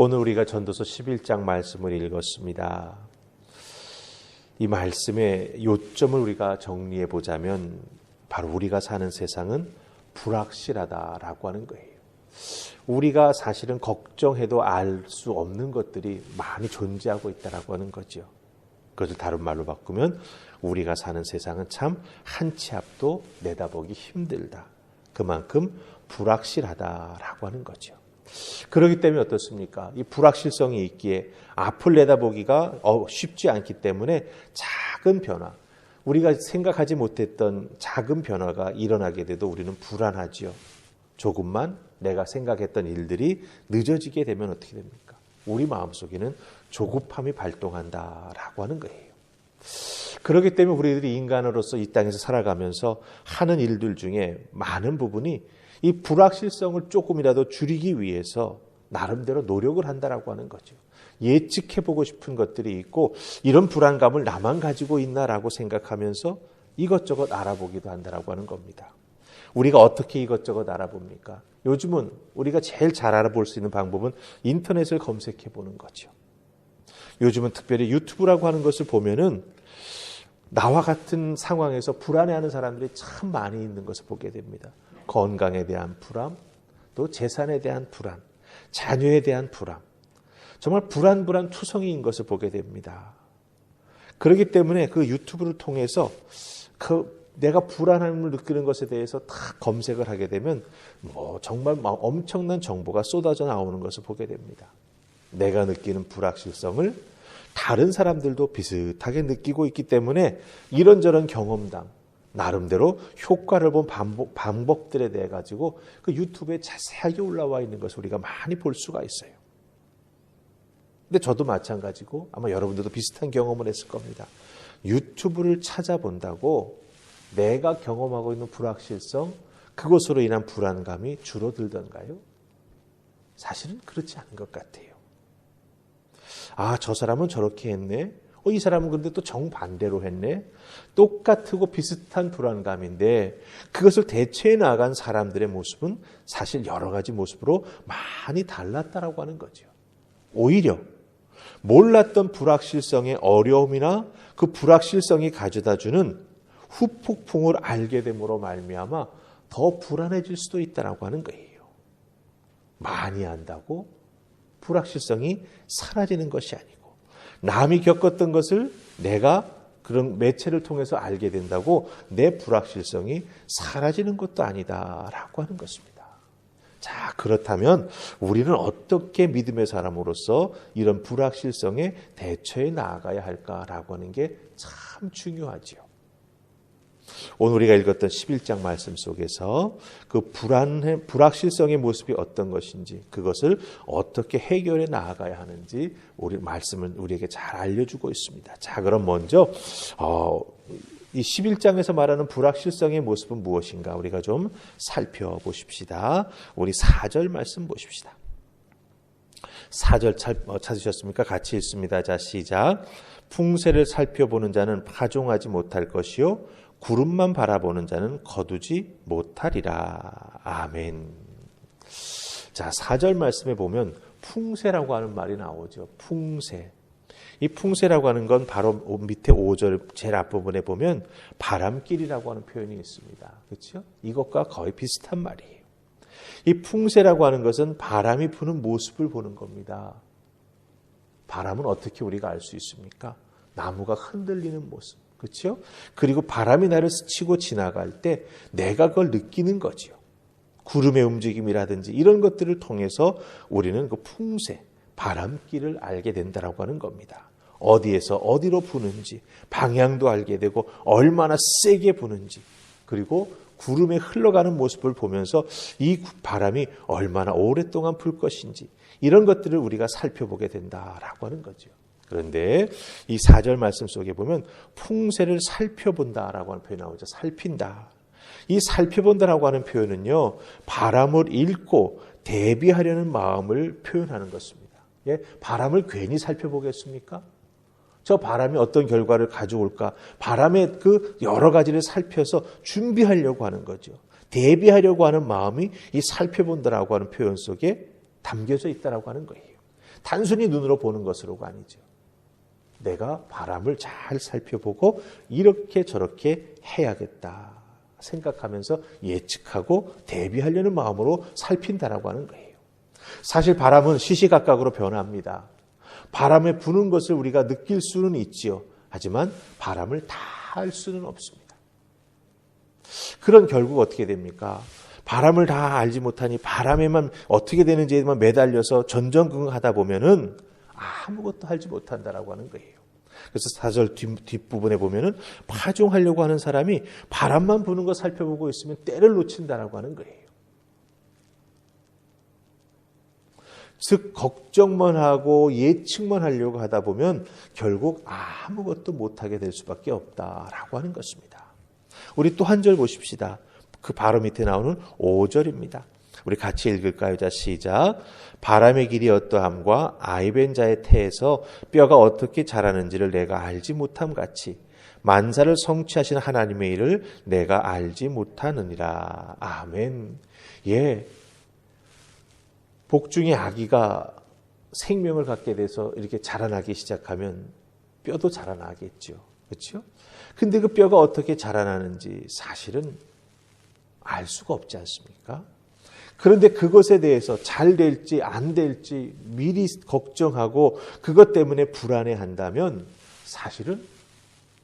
오늘 우리가 전도서 11장 말씀을 읽었습니다. 이 말씀의 요점을 우리가 정리해 보자면 바로 우리가 사는 세상은 불확실하다라고 하는 거예요. 우리가 사실은 걱정해도 알 수 없는 것들이 많이 존재하고 있다라고 하는 거죠. 그것을 다른 말로 바꾸면 우리가 사는 세상은 참 한 치 앞도 내다보기 힘들다. 그만큼 불확실하다라고 하는 거죠. 그렇기 때문에 어떻습니까? 이 불확실성이 있기에 앞을 내다보기가 어, 쉽지 않기 때문에 작은 변화, 우리가 생각하지 못했던 작은 변화가 일어나게 돼도 우리는 불안하지요. 조금만 내가 생각했던 일들이 늦어지게 되면 어떻게 됩니까? 우리 마음속에는 조급함이 발동한다라고 하는 거예요. 그렇기 때문에 우리들이 인간으로서 이 땅에서 살아가면서 하는 일들 중에 많은 부분이 이 불확실성을 조금이라도 줄이기 위해서 나름대로 노력을 한다라고 하는 거죠. 예측해 보고 싶은 것들이 있고 이런 불안감을 나만 가지고 있나라고 생각하면서 이것저것 알아보기도 한다라고 하는 겁니다. 우리가 어떻게 이것저것 알아봅니까? 요즘은 우리가 제일 잘 알아볼 수 있는 방법은 인터넷을 검색해 보는 거죠. 요즘은 특별히 유튜브라고 하는 것을 보면은 나와 같은 상황에서 불안해하는 사람들이 참 많이 있는 것을 보게 됩니다. 건강에 대한 불안, 또 재산에 대한 불안, 자녀에 대한 불안, 정말 불안불안 투성이인 것을 보게 됩니다. 그렇기 때문에 그 유튜브를 통해서 그 내가 불안함을 느끼는 것에 대해서 다 검색을 하게 되면 뭐 정말 엄청난 정보가 쏟아져 나오는 것을 보게 됩니다. 내가 느끼는 불확실성을 다른 사람들도 비슷하게 느끼고 있기 때문에 이런저런 경험담, 나름대로 효과를 본 방법, 방법 들에 대해 가지고 그 유튜브에 자세하게 올라와 있는 것을 우리가 많이 볼 수가 있어요. 근데 저도 마찬가지고 아마 여러분들도 비슷한 경험을 했을 겁니다. 유튜브를 찾아본다고 내가 경험하고 있는 불확실성, 그것으로 인한 불안감이 줄어들던가요? 사실은 그렇지 않은 것 같아요. 아, 저 사람은 저렇게 했네. 어, 이 사람은 근데 또 정반대로 했네. 똑같고 비슷한 불안감인데 그것을 대체해 나간 사람들의 모습은 사실 여러 가지 모습으로 많이 달랐다라고 하는 거죠. 오히려 몰랐던 불확실성의 어려움이나 그 불확실성이 가져다 주는 후폭풍을 알게 됨으로 말미암아 더 불안해질 수도 있다라고 하는 거예요. 많이 안다고 불확실성이 사라지는 것이 아니고 남이 겪었던 것을 내가 그런 매체를 통해서 알게 된다고 내 불확실성이 사라지는 것도 아니다라고 하는 것입니다. 자, 그렇다면 우리는 어떻게 믿음의 사람으로서 이런 불확실성에 대처해 나아가야 할까라고 하는 게 참 중요하지요. 오늘 우리가 읽었던 11장 말씀 속에서 그 불안, 불확실성의 모습이 어떤 것인지 그것을 어떻게 해결해 나아가야 하는지 우리 말씀을 우리에게 잘 알려주고 있습니다. 자, 그럼 먼저, 어, 이 11장에서 말하는 불확실성의 모습은 무엇인가 우리가 좀 살펴보십시다. 우리 4절 말씀 보십시다. 4절 어, 찾으셨습니까? 같이 읽습니다. 자, 시작. 풍세를 살펴보는 자는 파종하지 못할 것이요. 구름만 바라보는 자는 거두지 못하리라. 아멘. 자, 4절 말씀에 보면 풍세라고 하는 말이 나오죠. 풍세. 이 풍세라고 하는 건 바로 밑에 5절 제일 앞부분에 보면 바람길이라고 하는 표현이 있습니다. 그렇죠? 이것과 거의 비슷한 말이에요. 이 풍세라고 하는 것은 바람이 부는 모습을 보는 겁니다. 바람은 어떻게 우리가 알 수 있습니까? 나무가 흔들리는 모습. 그렇죠? 그리고 바람이 나를 스치고 지나갈 때 내가 그걸 느끼는 거지요. 구름의 움직임이라든지 이런 것들을 통해서 우리는 그 풍세, 바람길을 알게 된다라고 하는 겁니다. 어디에서 어디로 부는지 방향도 알게 되고 얼마나 세게 부는지 그리고 구름에 흘러가는 모습을 보면서 이 바람이 얼마나 오랫동안 불 것인지 이런 것들을 우리가 살펴보게 된다라고 하는 거죠. 그런데 이 4절 말씀 속에 보면 풍세를 살펴본다라고 하는 표현이 나오죠. 살핀다. 이 살펴본다라고 하는 표현은요, 바람을 읽고 대비하려는 마음을 표현하는 것입니다. 예? 바람을 괜히 살펴보겠습니까? 저 바람이 어떤 결과를 가져올까? 바람의 그 여러 가지를 살펴서 준비하려고 하는 거죠. 대비하려고 하는 마음이 이 살펴본다라고 하는 표현 속에 담겨져 있다라고 하는 거예요. 단순히 눈으로 보는 것으로가 아니죠. 내가 바람을 잘 살펴보고 이렇게 저렇게 해야겠다 생각하면서 예측하고 대비하려는 마음으로 살핀다라고 하는 거예요. 사실 바람은 시시각각으로 변합니다. 바람에 부는 것을 우리가 느낄 수는 있지요. 하지만 바람을 다 알 수는 없습니다. 그런 결국 어떻게 됩니까? 바람을 다 알지 못하니 바람에만 어떻게 되는지에만 매달려서 전전긍긍하다 보면은 아무것도 알지 못한다라고 하는 거예요. 그래서 사절 뒷, 부분에 보면은 파종하려고 하는 사람이 바람만 부는 거 살펴보고 있으면 때를 놓친다라고 하는 거예요. 즉 걱정만 하고 예측만 하려고 하다 보면 결국 아무것도 못하게 될 수밖에 없다라고 하는 것입니다. 우리 또 한 절 보십시다. 그 바로 밑에 나오는 5절입니다. 우리 같이 읽을까요? 자, 시작. 바람의 길이 어떠함과 아이벤 자의 태에서 뼈가 어떻게 자라는지를 내가 알지 못함 같이 만사를 성취하신 하나님의 일을 내가 알지 못하느니라. 아멘. 예. 복중의 아기가 생명을 갖게 돼서 이렇게 자라나기 시작하면 뼈도 자라나겠죠. 그렇죠? 근데 그 뼈가 어떻게 자라나는지 사실은 알 수가 없지 않습니까? 그런데 그것에 대해서 잘 될지 안 될지 미리 걱정하고 그것 때문에 불안해 한다면 사실은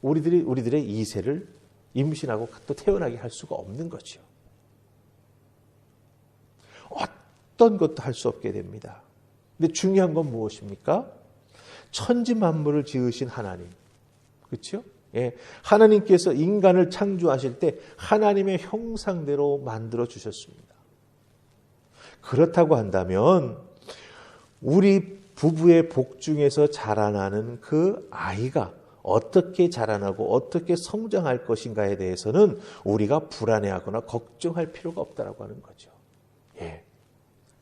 우리들이 우리들의 이세를 임신하고 또 태어나게 할 수가 없는 거죠. 어떤 것도 할 수 없게 됩니다. 근데 중요한 건 무엇입니까? 천지 만물을 지으신 하나님. 그렇죠? 예. 하나님께서 인간을 창조하실 때 하나님의 형상대로 만들어 주셨습니다. 그렇다고 한다면 우리 부부의 복 중에서 자라나는 그 아이가 어떻게 자라나고 어떻게 성장할 것인가에 대해서는 우리가 불안해하거나 걱정할 필요가 없다라고 하는 거죠. 예.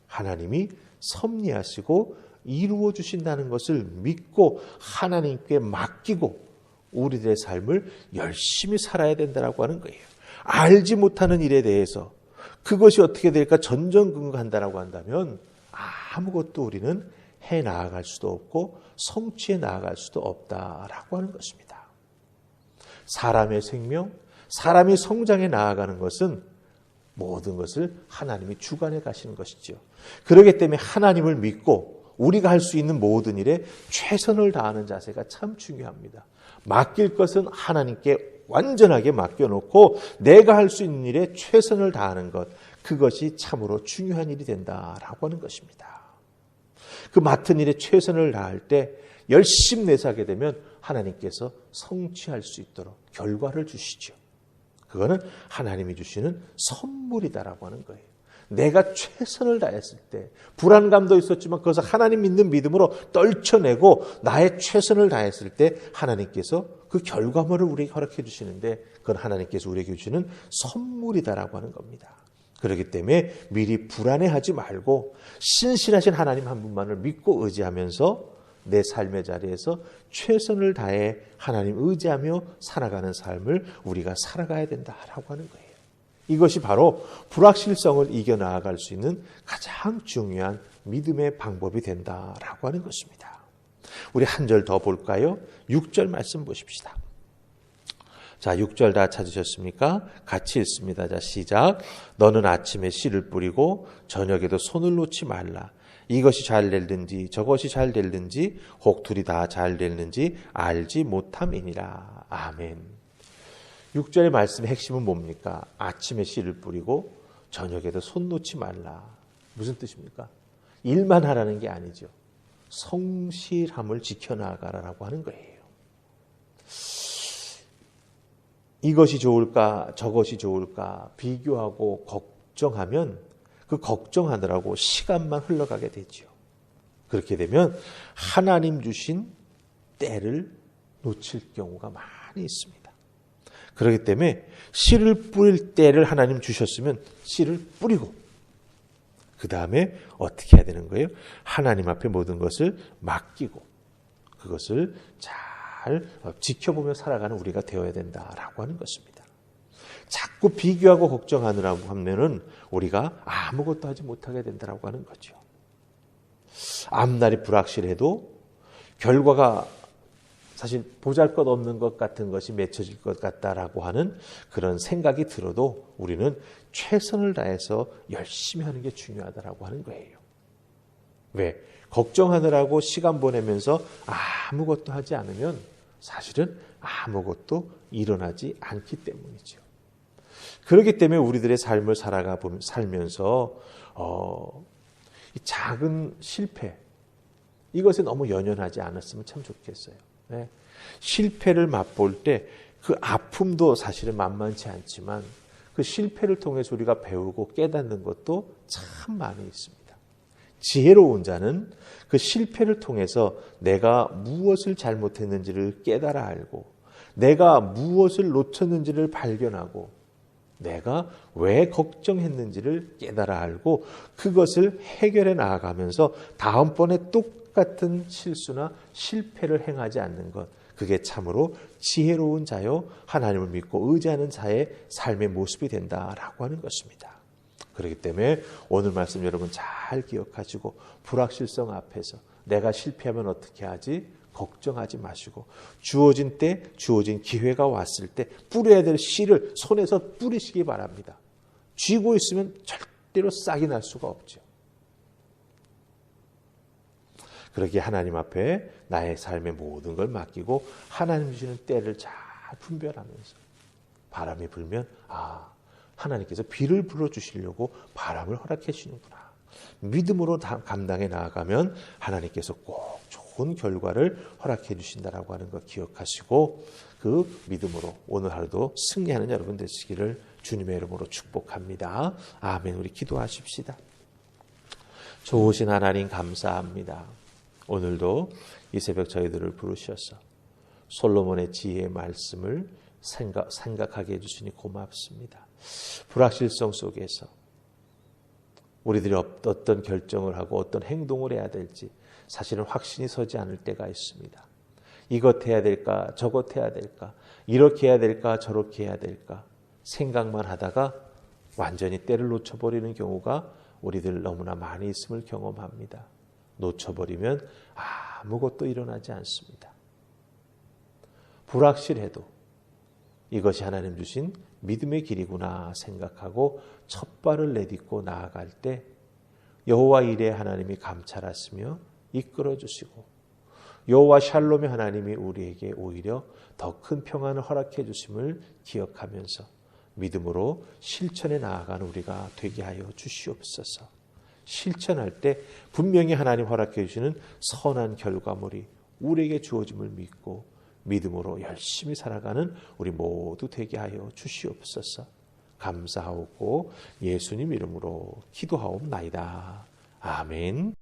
하나님이 섭리하시고 이루어 주신다는 것을 믿고 하나님께 맡기고 우리들의 삶을 열심히 살아야 된다라고 하는 거예요. 알지 못하는 일에 대해서 그것이 어떻게 될까 전전긍긍한다라고 한다면 아무것도 우리는 해 나아갈 수도 없고 성취해 나아갈 수도 없다라고 하는 것입니다. 사람의 생명, 사람이 성장해 나아가는 것은 모든 것을 하나님이 주관해 가시는 것이죠. 그러기 때문에 하나님을 믿고 우리가 할 수 있는 모든 일에 최선을 다하는 자세가 참 중요합니다. 맡길 것은 하나님께 완전하게 맡겨놓고 내가 할 수 있는 일에 최선을 다하는 것, 그것이 참으로 중요한 일이 된다라고 하는 것입니다. 그 맡은 일에 최선을 다할 때 열심 내사하게 되면 하나님께서 성취할 수 있도록 결과를 주시죠. 그거는 하나님이 주시는 선물이다라고 하는 거예요. 내가 최선을 다했을 때 불안감도 있었지만 그것을 하나님 믿는 믿음으로 떨쳐내고 나의 최선을 다했을 때 하나님께서 그 결과물을 우리에게 허락해 주시는데 그건 하나님께서 우리에게 주시는 선물이다라고 하는 겁니다. 그렇기 때문에 미리 불안해하지 말고 신실하신 하나님 한 분만을 믿고 의지하면서 내 삶의 자리에서 최선을 다해 하나님 의지하며 살아가는 삶을 우리가 살아가야 된다라고 하는 거예요. 이것이 바로 불확실성을 이겨나갈 수 있는 가장 중요한 믿음의 방법이 된다라고 하는 것입니다. 우리 한 절 더 볼까요? 6절 말씀 보십시다. 자, 6절 다 찾으셨습니까? 같이 읽습니다. 자, 시작. 너는 아침에 씨를 뿌리고 저녁에도 손을 놓지 말라. 이것이 잘 될는지 저것이 잘 될는지 혹 둘이 다 잘 될는지 알지 못함이니라. 아멘. 6절의 말씀의 핵심은 뭡니까? 아침에 씨를 뿌리고 저녁에도 손 놓지 말라. 무슨 뜻입니까? 일만 하라는 게 아니죠. 성실함을 지켜나가라라고 하는 거예요. 이것이 좋을까, 저것이 좋을까 비교하고 걱정하면 그 걱정하느라고 시간만 흘러가게 되죠. 그렇게 되면 하나님 주신 때를 놓칠 경우가 많이 있습니다. 그렇기 때문에 씨를 뿌릴 때를 하나님 주셨으면 씨를 뿌리고 그 다음에 어떻게 해야 되는 거예요? 하나님 앞에 모든 것을 맡기고 그것을 잘 지켜보며 살아가는 우리가 되어야 된다라고 하는 것입니다. 자꾸 비교하고 걱정하느라고 하면은 우리가 아무것도 하지 못하게 된다라고 하는 거죠. 앞날이 불확실해도 결과가 사실 보잘 것 없는 것 같은 것이 맺혀질 것 같다라고 하는 그런 생각이 들어도 우리는 최선을 다해서 열심히 하는 게 중요하다라고 하는 거예요. 왜? 걱정하느라고 시간 보내면서 아무것도 하지 않으면 사실은 아무것도 일어나지 않기 때문이죠. 그렇기 때문에 우리들의 삶을 살아가 보면 살면서 어, 작은 실패 이것에 너무 연연하지 않았으면 참 좋겠어요. 네. 실패를 맛볼 때 그 아픔도 사실은 만만치 않지만 그 실패를 통해서 우리가 배우고 깨닫는 것도 참 많이 있습니다. 지혜로운 자는 그 실패를 통해서 내가 무엇을 잘못했는지를 깨달아 알고 내가 무엇을 놓쳤는지를 발견하고 내가 왜 걱정했는지를 깨달아 알고 그것을 해결해 나아가면서 다음번에 똑같은 실수나 실패를 행하지 않는 것. 그게 참으로 지혜로운 자요, 하나님을 믿고 의지하는 자의 삶의 모습이 된다라고 하는 것입니다. 그렇기 때문에 오늘 말씀 여러분 잘 기억하시고 불확실성 앞에서 내가 실패하면 어떻게 하지? 걱정하지 마시고 주어진 때 주어진 기회가 왔을 때 뿌려야 될 씨를 손에서 뿌리시기 바랍니다. 쥐고 있으면 절대로 싹이 날 수가 없죠. 그러기에 하나님 앞에 나의 삶의 모든 걸 맡기고 하나님 주시는 때를 잘 분별하면서 바람이 불면 아 하나님께서 비를 불어 주시려고 바람을 허락해 주시는구나. 믿음으로 감당해 나아가면 하나님께서 꼭 좋은 결과를 허락해 주신다라고 하는 것 기억하시고 그 믿음으로 오늘 하루도 승리하는 여러분 되시기를 주님의 이름으로 축복합니다. 아멘. 우리 기도하십시다. 좋으신 하나님 감사합니다. 오늘도 이 새벽 저희들을 부르셔서 솔로몬의 지혜의 말씀을 생각, 생각하게 해주시니 고맙습니다. 불확실성 속에서 우리들이 어떤 결정을 하고 어떤 행동을 해야 될지 사실은 확신이 서지 않을 때가 있습니다. 이것 해야 될까, 저것 해야 될까, 이렇게 해야 될까, 저렇게 해야 될까 생각만 하다가 완전히 때를 놓쳐버리는 경우가 우리들 너무나 많이 있음을 경험합니다. 놓쳐버리면 아무것도 일어나지 않습니다. 불확실해도 이것이 하나님 주신 믿음의 길이구나 생각하고 첫 발을 내딛고 나아갈 때 여호와 일에 하나님이 감찰하시며 이끌어 주시고 여호와 샬롬의 하나님이 우리에게 오히려 더 큰 평안을 허락해 주심을 기억하면서 믿음으로 실천에 나아가는 우리가 되게 하여 주시옵소서. 실천할 때 분명히 하나님 허락해 주시는 선한 결과물이 우리에게 주어짐을 믿고 믿음으로 열심히 살아가는 우리 모두 되게 하여 주시옵소서. 감사하고 예수님 이름으로 기도하옵나이다. 아멘.